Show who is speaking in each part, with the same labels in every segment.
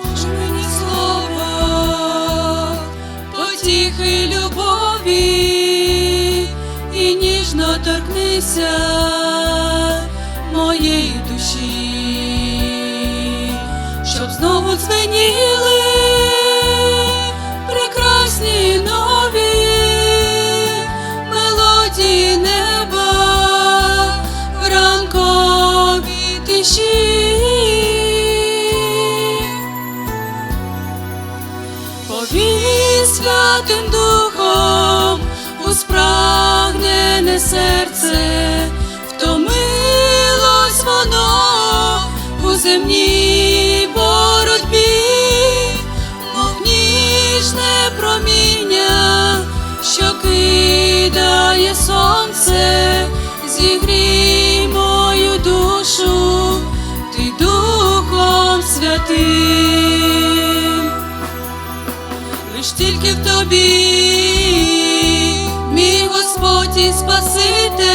Speaker 1: Служ мені слово потіхи любові, і ніжно торкнися моєї душі, щоб знову дзвеніла святим духом у спрагнене серце, втомилось воно у земній лиш тільки в тобі, мій Господь і Спаситель,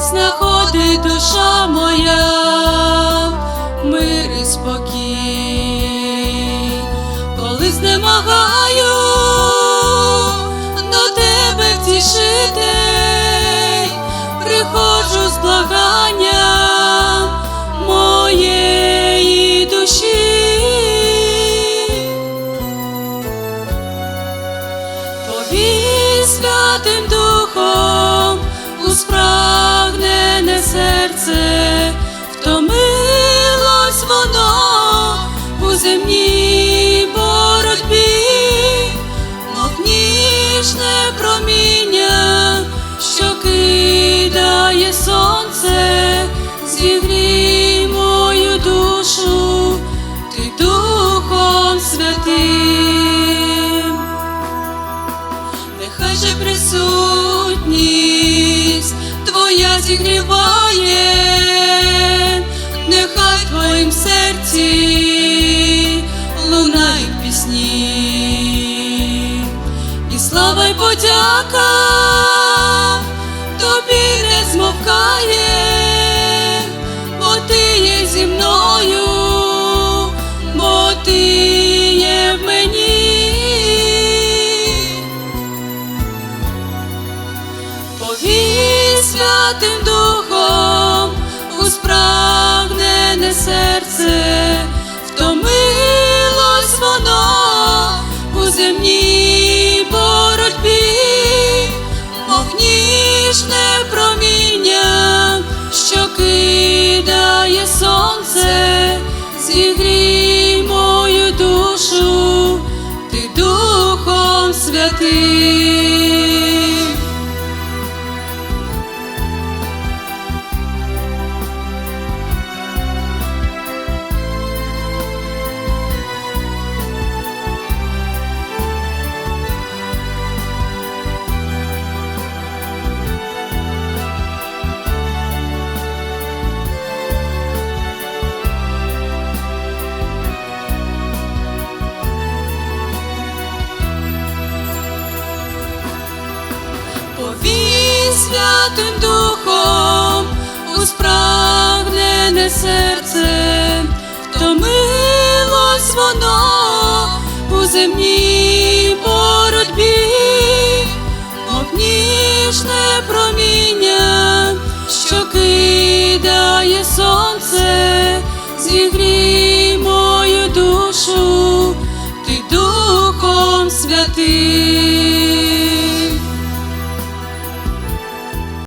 Speaker 1: знаходить душа моя, мир і спокій, коли знемагаю святим духом у спрагнене серце, втомилось воно у земній боротьбі, мов ніжне проміння, що кидає сонце, зігріває, нехай в Твоїм серці лунають пісні, і слава й подяка святим духом у спрагнене серце, втомилось воно у земній боротьбі, мов ніжне проміння, що кидає сонце, зігрій мою душу, ти Духом Святим. повій святим духом, у спрагнене серце, втомилось воно у земній боротьбі, мов ніжне проміння, що кидає сонце, зігрій мою душу, ти духом святий.